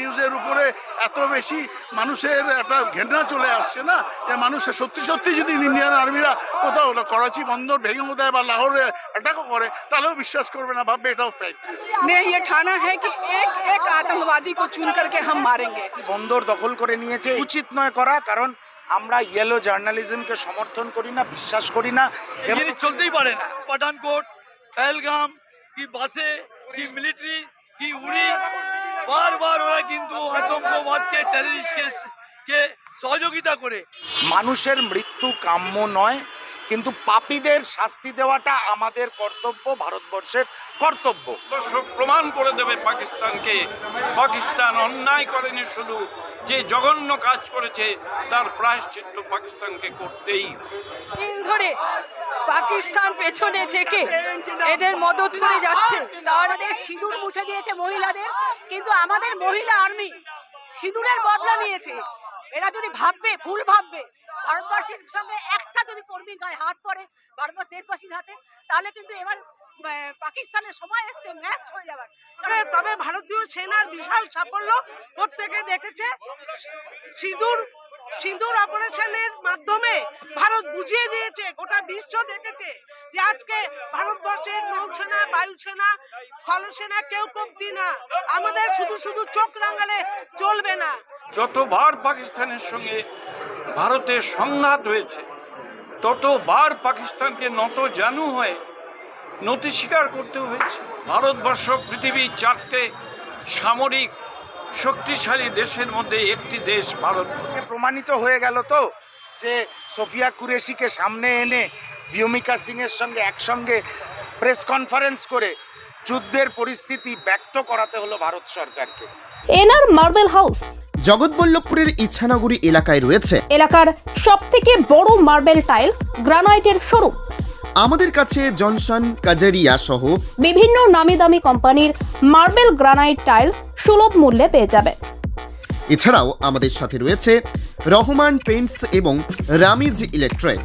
নিউজের উপরে এত বেশি মানুষের একটা ঘেন্না চলে আসছে না? যে মানুষের সত্যি সত্যি যদি ইন্ডিয়ান আর্মিরা কোথাও করাচি বন্দর ভেঙে দেয় বা লাহোরে অ্যাটাকও করে তাহলেও বিশ্বাস করবে না ভাববে এটাও ফেক নেই ঠানা হ্যাঁ আতঙ্কবাদী কো চুন করকে হাম মারেঙ্গে বন্দর দখল করে নিয়েছে উচিত নয় করা কারণ আমরা ইয়েলো জার্নালিজমকে সমর্থন করি না বিশ্বাস করি না। চলতেই পারে না। পাঠানকোট পহলগাম কি বাসে কি মিলিটারি কি উড়ি বারবার ওরা কিন্তু আতঙ্কবাদকে টেররিস্টকে কে সহযোগিতা করে। মানুষের মৃত্যু কাম্য নয় কিন্তু পাপীদের শাস্তি দেওয়াটা আমাদের কর্তব্য ভারতবর্ষের কর্তব্য। প্রমাণ করে দেবে পাকিস্তানকে। পাকিস্তান অন্যায় করেনি শুধু যে জঘন্য কাজ করেছে তার প্রায়শ্চিত্ত পাকিস্তানকে করতেই দিন ধরে পাকিস্তান পেছনে থেকে এদের মদত করে যাচ্ছে। আমাদের সিঁদুর মুছে দিয়েছে মহিলাদের, কিন্তু আমাদের মহিলা আর্মি সিঁদুরের বদলা নিয়েছে। এরা যদি ভাববে, ভুল ভাববে, ভারতবাসীর সঙ্গে একটা যদি কর্মীর গায়ে হাত পড়ে, ভারতবর্ষ দেশবাসীর হাতে, তাহলে কিন্তু এবার পাকিস্তানের সময় এসছে ম্যাস্ট হয়ে যাবার তবে ভারতীয় সেনার বিশাল সাফল্য প্রত্যেকে দেখেছে। সিঁদুর সিঁদুর অপারেশনের মাধ্যমে ভারত বুঝিয়ে দিয়েছে, গোটা বিশ্ব দেখেছে যে আজকে ভারতবর্ষের নৌসেনা, বায়ুসেনা স্থলসেনা কেউ কমতি না। আমাদের শুধু শুধু চোখ রাঙালে চলবে না। যতবার পাকিস্তানের সঙ্গে ভারতের সংঘাত হয়েছে, ততবার পাকিস্তানকে নত জানু হয়ে, নতি স্বীকার করতে হয়েছে। ভারতবর্ষ পৃথিবীর চারটে সামরিক শক্তিশালী দেশের মধ্যে একটি দেশ ভারত। প্রমাণিত হয়ে গেল তো যে সোফিয়া কুরেশিকে সামনে এনে ভিউমিকা সিং এর সঙ্গে একসঙ্গে প্রেস কনফারেন্স করে যুদ্ধের পরিস্থিতি ব্যক্ত করাতে হলো ভারত সরকারকে। NR marble house. জগৎবল্লভপুরের ইচ্ছানগরী এলাকায় রয়েছে। এলাকার সবথেকে বড় মার্বেল টাইলস গ্রানাইটের শোরুম। আমাদের কাছে জনসন কাজারিয়া সহ বিভিন্ন নামি দামি কোম্পানির মার্বেল গ্রানাইট টাইলস সুলভ মূল্যে পেয়ে যাবেন এছাড়াও আমাদের সাথে রয়েছে রহমান পেইন্টস এবং রামিজ ইলেকট্রিক।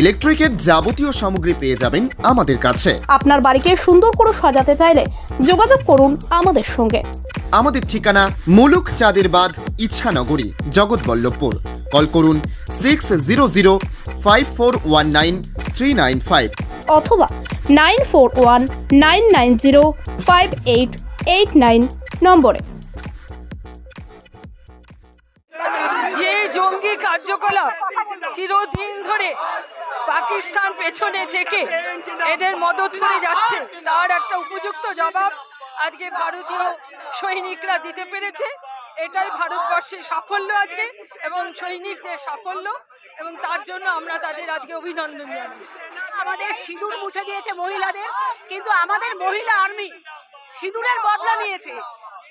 ইলেকট্রিকের যাবতীয় সামগ্রী পেয়ে যাবেন আমাদের কাছে। আপনার বাড়িকে সুন্দর করে সাজাতে চাইলে যোগাযোগ করুন আমাদের সঙ্গে। আমাদের ঠিকানা মুলুক চাঁদের বাদ ইচ্ছানগরী জগৎবল্লভপুর। কল করুন six zero zero five four one nine three nine five অথবা nine four one nine nine zero five eight eight nine নম্বরে। যে জঙ্গি কার্যকলাপ চিরদিন ধরে পাকিস্তান পেছনে থেকে এদের মদত করে যাচ্ছে তার একটা উপযুক্ত জবাব আজকে ভারতীয় সৈনিকরা দিতে পেরেছে। এটাই ভারতবর্ষের সাফল্য আজকে এবং সৈনিকদের সাফল্য এবং তার জন্য আমরা তাদের আজকে অভিনন্দন জানাই। আমাদের সিঁদুর মুছে দিয়েছে মহিলাদের কিন্তু আমাদের মহিলা আর্মি সিঁদুরের বদলা নিয়েছে।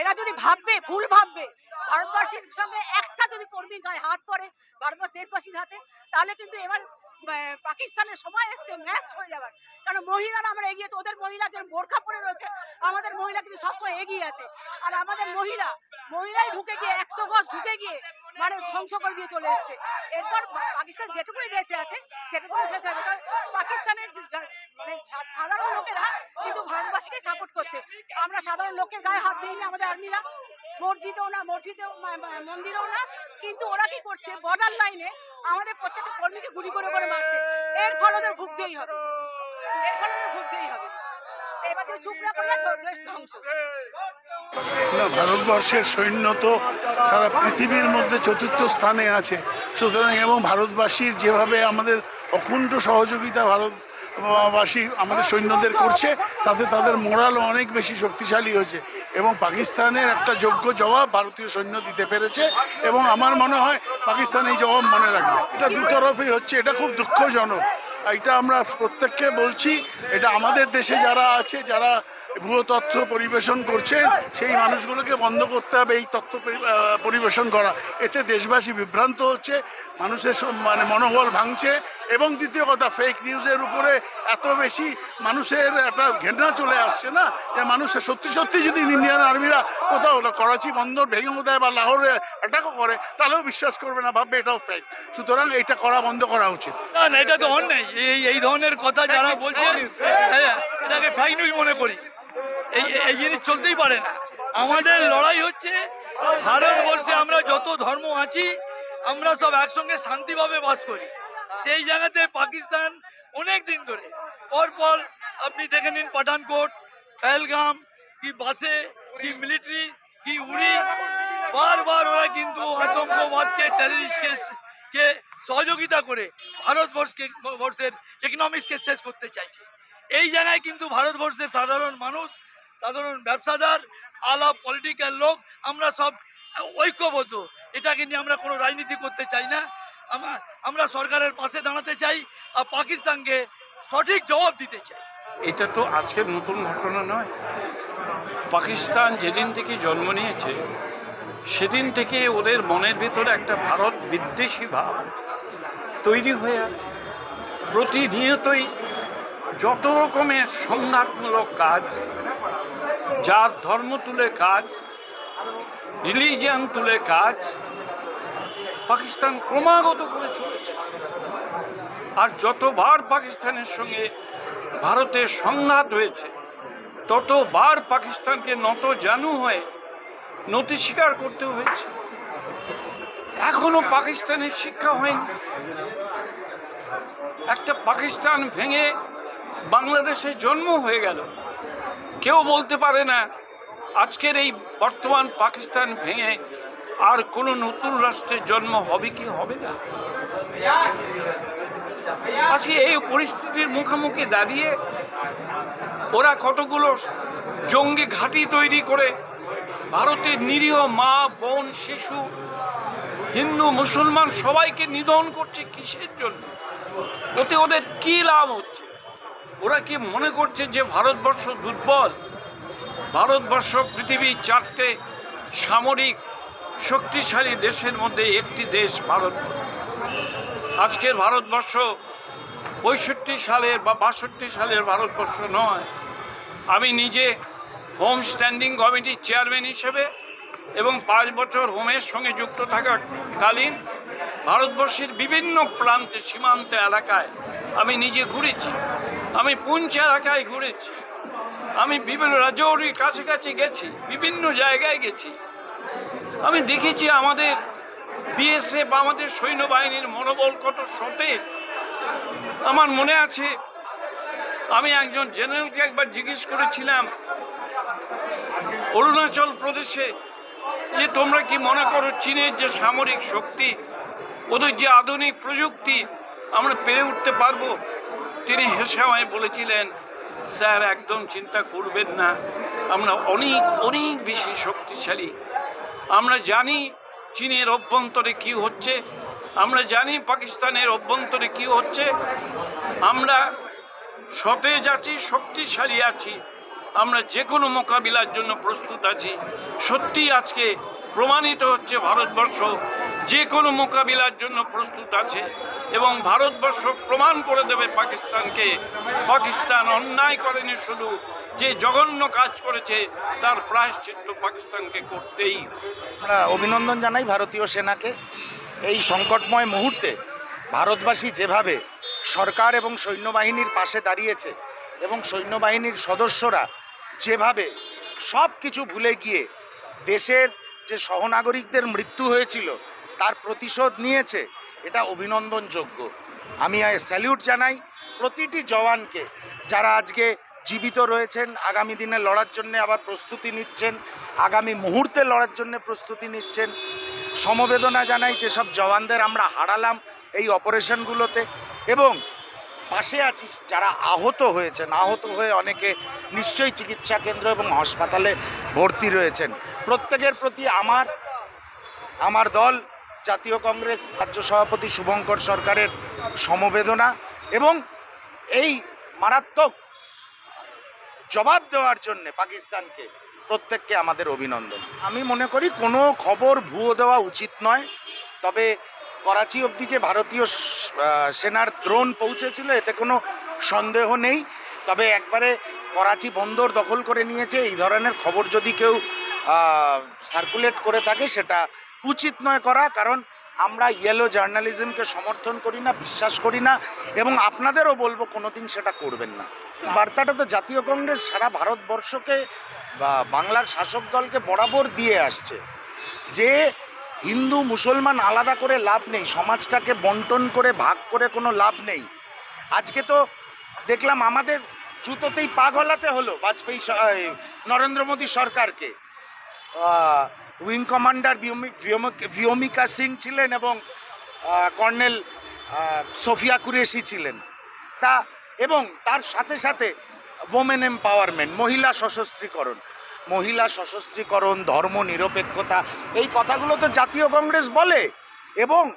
এরা যদি ভাববে, ভুল ভাববে, ভারতবাসীর সঙ্গে একটা যদি কর্মীর গায়ে হাত পড়ে, ভারতবর্ষ দেশবাসীর হাতে, তাহলে কিন্তু এবার পাকিস্তানের সময় এসছে ম্যাস্ট হয়ে যাবার। কারণ মহিলারা আমরা এগিয়েছে ওদের মহিলা যেমন বোরখা পরে রয়েছে, আমাদের মহিলা কিন্তু সবসময় এগিয়ে আছে। আর আমাদের মহিলা, মহিলাই ঢুকে গিয়ে, একশো গজ ঢুকে গিয়ে মানে ধ্বংস করে দিয়ে চলে এসছে। এরপর পাকিস্তান যেটুকুই বেঁচে আছে সেটুকুই শেষ হবে পাকিস্তানের মানে সাধারণ লোকেরা কিন্তু ভারতবাসীকে সাপোর্ট করছে। আমরা সাধারণ লোকের গায়ে হাত দিইনি আমাদের আর্মিরা। মসজিদেও না, মসজিদেও মন্দিরেও না, কিন্তু ওরা কি করছে? বর্ডার লাইনে আমাদের প্রত্যেকটা কর্মীকে গুলি করে করে মারছে। এর ফলে ওদের ভুগতেই হবে। এর ফলে ওদের ভুগতেই হবে। না, ভারতবর্ষের সৈন্য তো সারা পৃথিবীর মধ্যে চতুর্থ স্থানে আছে। সুতরাং এবং ভারতবাসীর যেভাবে আমাদের অকুণ্ঠ সহযোগিতা ভারতবাসী আমাদের সৈন্যদের করছে, তাতে তাদের মোরাল অনেক বেশি শক্তিশালী হয়েছে। এবং পাকিস্তানের একটা যোগ্য জবাব ভারতীয় সৈন্য দিতে পেরেছে এবং আমার মনে হয় পাকিস্তান এই জবাব মনে রাখবে। এটা দুতরফই হচ্ছে, এটা খুব দুঃখজনক। এটা আমরা প্রত্যেককে বলছি, এটা আমাদের দেশে যারা আছে, যারা ভুয়ো তথ্য পরিবেশন করছে, সেই মানুষগুলোকে বন্ধ করতে হবে এই তথ্য পরি- পরিবেশন করা। এতে দেশবাসী বিভ্রান্ত হচ্ছে, মানুষের মানে মনোবল ভাঙছে এবং দ্বিতীয় কথা ফেক নিউজের উপরে এত বেশি মানুষের একটা ঘেন্না চলে আসছে না? যে মানুষের সত্যি সত্যি যদি ইন্ডিয়ান আর্মিরা কোথাও করাচি বন্দর ভেঙে দেয় বা লাহোরে অ্যাটাকও করে তাহলেও বিশ্বাস করবে না ভাববে এটাও ফেক সুতরাং এটা করা বন্ধ করা উচিত। না না এটা তো অন্যায়। এই এই ধরনের কথা যারা বলছে হ্যাঁ, এটাকে ফাইক নিউজ মনে করি। এই এই জিনিস চলতেই পারে না। আমাদের লড়াই হচ্ছে ভারতবর্ষে আমরা যত ধর্ম আছি আমরা সব একসঙ্গে শান্তিভাবে বাস করি। সেই জায়গাতে পাকিস্তান অনেক দিন ধরে। পরপর আপনি দেখে নিন পাঠানকোট পহলগাম কি বাসে, কি মিলিটারি, কি উড়ি। বারবার ওরা কিন্তু আতঙ্কবাদকে টেররিস্টকে কে সহযোগিতা করে ভারতবর্ষকে বর্ষের ইকোনমিক্সকে শেষ করতে চাইছে। এই জায়গায় কিন্তু ভারতবর্ষের সাধারণ মানুষ, সাধারণ ব্যবসাদার আলা পলিটিক্যাল লোক, আমরা সব ঐক্যবদ্ধ। এটাকে নিয়ে আমরা কোনো রাজনীতি করতে চাই না। আমরা আমরা সরকারের পাশে দাঁড়াতে চাই আর পাকিস্তানকে সঠিক জবাব দিতে চাই। এটা তো আজকের নতুন ঘটনা নয়। পাকিস্তান যেদিন থেকে জন্ম নিয়েছে, সেদিন থেকে ওদের মনের ভিতরে একটা ভারত বিদ্বেষী ভাব তৈরি হয়ে আছে। প্রতিনিয়তই যত রকমের সংঘাতমূলক কাজ, জাত ধর্ম তুলে কাজ রিলিজিয়ান তুলে কাজ পাকিস্তান ক্রমাগত করে চলেছে। আর যতবার পাকিস্তানের সঙ্গে ভারতের সংঘাত হয়েছে, ততবার পাকিস্তানকে নত জানু হয়ে, নতি স্বীকার করতে হয়েছে। এখনও পাকিস্তানের শিক্ষা হয়নি। একটা পাকিস্তান ভেঙে বাংলাদেশে জন্ম হয়ে গেল। কেউ বলতে পারে না, আজকের এই বর্তমান পাকিস্তান ভেঙে আর কোনো নতুন রাষ্ট্রের জন্ম হবে কি হবে না? আজকে এই পরিস্থিতির মুখোমুখি দাঁড়িয়ে ওরা কতগুলো জঙ্গি ঘাঁটি তৈরি করে ভারতের নিরীহ মা, বোন, শিশু, হিন্দু, মুসলমান সবাইকে নিধন করছে কিসের জন্য? ওতে ওদের কি লাভ হচ্ছে? ওরা কি মনে করছে যে ভারতবর্ষ দুর্বল? ভারতবর্ষ পৃথিবীর চারটে সামরিক শক্তিশালী দেশের মধ্যে একটি দেশ ভারত। আজকের ভারতবর্ষ পঁয়ষট্টি সালের বা বাষট্টি সালের ভারতবর্ষ নয়। আমি নিজে হোম স্ট্যান্ডিং কমিটির চেয়ারম্যান হিসেবে এবং পাঁচ বছর হোমের সঙ্গে যুক্ত থাকাকালীন ভারতবর্ষের বিভিন্ন প্রান্তে, সীমান্ত এলাকায় আমি নিজে ঘুরেছি। আমি পুঞ্চ এলাকায় ঘুরেছি। আমি বিভিন্ন রাজৌরির কাছাকাছি গেছি, বিভিন্ন জায়গায় গেছি। আমি দেখেছি আমাদের বিএসএফ আমাদের সৈন্যবাহিনীর মনোবল কত সতেজ আমার মনে আছে, আমি একজন জেনারেলকে একবার জিজ্ঞেস করেছিলাম অরুণাচল প্রদেশে যে তোমরা কি মনে করো চীনের যে সামরিক শক্তি, ওদের যে আধুনিক প্রযুক্তি, আমরা পেরে উঠতে পারব? তিনি হেসে আমায় বলেছিলেন, স্যার, একদম চিন্তা করবেন না। আমরা অনেক অনেক বেশি শক্তিশালী আমরা জানি চীনের অভ্যন্তরে কি হচ্ছে, আমরা জানি পাকিস্তানের অভ্যন্তরে কি হচ্ছে, আমরা সতেজ আছি, শক্তিশালী আছি, আমরা যে কোনো মোকাবিলার জন্য প্রস্তুত আছি। সত্যি আজকে প্রমাণিত হচ্ছে ভারতবর্ষ যে কোনো মোকাবিলার জন্য প্রস্তুত আছে এবং ভারতবর্ষ প্রমাণ করে দেবে পাকিস্তানকে। পাকিস্তান অন্যায় করেনি শুধু, যে জঘন্য কাজ করেছে তার প্রায়শ্চিত্ত পাকিস্তানকে করতেই। আমরা অভিনন্দন জানাই ভারতীয় সেনাকে এই সংকটময় মুহূর্তে। ভারতবাসী যেভাবে সরকার এবং সৈন্যবাহিনীর পাশে দাঁড়িয়েছে এবং সৈন্যবাহিনীর সদস্যরা যেভাবে সব কিছু ভুলে গিয়ে দেশের যে সহনাগরিকদের মৃত্যু হয়েছিল তার প্রতিশোধ নিয়েছে, এটা অভিনন্দনযোগ্য। আমি স্যালিউট জানাই প্রতিটি জওয়ানকে যারা আজকে জীবিত রয়েছেন, আগামী দিনে লড়ার জন্য আবার প্রস্তুতি নিচ্ছেন, আগামী মুহূর্তে লড়ার জন্য প্রস্তুতি নিচ্ছেন। সমবেদনা জানাই যেসব জওয়ানদের আমরা হারালাম এই অপারেশনগুলোতে এবং পাশে আছিস যারা আহত হয়েছেন, আহত হয়ে অনেকে নিশ্চয়ই চিকিৎসা কেন্দ্র এবং হাসপাতালে ভর্তি রয়েছেন। প্রত্যেকের প্রতি আমার আমার দল জাতীয় কংগ্রেস রাজ্য সভাপতি শুভঙ্কর সরকারের সমবেদনা এবং এই মারাত্মক জবাব দেওয়ার জন্য পাকিস্তানকে প্রত্যেককে আমাদের অভিনন্দন। আমি মনে করি কোনো খবর ভুয়ো দেওয়া উচিত নয়, তবে করাচি অবধি যে ভারতীয় সেনার দ্রোণ পৌঁছেছিল, এতে কোনো সন্দেহ নেই। তবে একবারে করাচি বন্দর দখল করে নিয়েছে, এই ধরনের খবর যদি কেউ সার্কুলেট করে থাকে, সেটা উচিত নয় করা, কারণ আমরা ইয়েলো জার্নালিজমকে সমর্থন করি না, বিশ্বাস করি না, এবং আপনাদেরও বলব কোনোদিন সেটা করবেন না। বার্তাটা তো জাতীয় কংগ্রেস সারা ভারতবর্ষকে বা বাংলার শাসক দলকে বরাবর দিয়ে আসছে, যে হিন্দু মুসলমান আলাদা করে লাভ নেই, সমাজটাকে বন্টন করে, ভাগ করে কোনো লাভ নেই। আজকে তো দেখলাম আমাদের জুতোতেই পা গলাতে হলো বাজপেয়ী নরেন্দ্র মোদী সরকারকে। উইং কমান্ডার ভিওমি- ভিওমি- ভিওমিকা সিং ছিলেন এবং কর্নেল সোফিয়া কুরেশি ছিলেন। তা, এবং তার সাথে সাথে ওমেন এম্পাওয়ারমেন্ট মহিলা সশস্ত্রীকরণ। মহিলা সশস্ত্রীকরণ, ধর্ম নিরপেক্ষতা, এই কথাগুলো তো জাতীয় কংগ্রেস বলে। এবং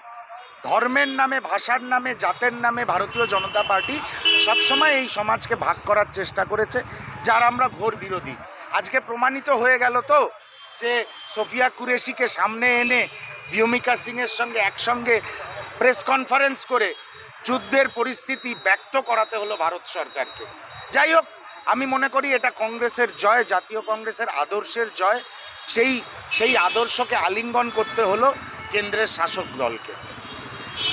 ধর্মের নামে, ভাষার নামে, জাতের নামে ভারতীয় জনতা পার্টি সবসময় এই সমাজকে ভাগ করার চেষ্টা করেছে, যার আমরা ঘোর বিরোধী। আজকে প্রমাণিত হয়ে গেল তো যে সোফিয়া কুরেশিকে সামনে এনে ভিওমিকা সিংয়ের সঙ্গে একসঙ্গে প্রেস কনফারেন্স করে যুদ্ধের পরিস্থিতি ব্যক্ত করাতে হলো ভারত সরকারকে। যাই হোক, আমি মনে করি এটা কংগ্রেসের জয়, জাতীয় কংগ্রেসের আদর্শের জয়। সেই সেই আদর্শকে আলিঙ্গন করতে হলো কেন্দ্রের শাসক দলকে।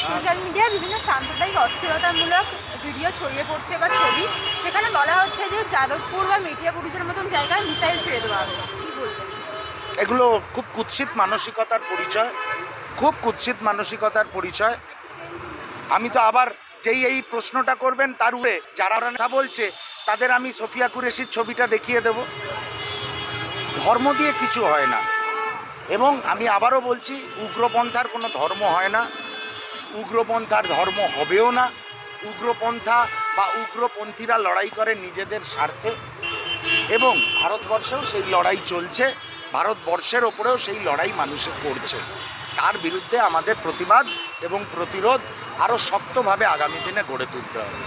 সোশ্যাল মিডিয়ায় বিভিন্ন সাম্প্রদায়িক অস্থিরতামূলক ভিডিও ছড়িয়ে পড়ছে বা ছবি সেখানে বলা হচ্ছে যে যাদবপুর বা মেটিয়া পুলিশের মতন জায়গায় মিসাইল ছেড়ে দেওয়া হবে। এগুলো খুব কুৎসিত মানসিকতার পরিচয়, খুব কুৎসিত মানসিকতার পরিচয়। আমি তো আবার যেই এই প্রশ্নটা করবেন তার উপরে যারা কথা বলছে, তাদের আমি সোফিয়া কুরেশির ছবিটা দেখিয়ে দেব। ধর্ম দিয়ে কিছু হয় না। এবং আমি আবারও বলছি, উগ্রপন্থার কোনো ধর্ম হয় না। উগ্রপন্থার ধর্ম হবেও না। উগ্রপন্থা বা উগ্রপন্থীরা লড়াই করে নিজেদের স্বার্থে। এবং ভারতবর্ষেও সেই লড়াই চলছে। ভারতবর্ষের ওপরেও সেই লড়াই মানুষে করছে। তার বিরুদ্ধে আমাদের প্রতিবাদ এবং প্রতিরোধ আরও শক্তভাবে আগামী দিনে গড়ে তুলতে হবে।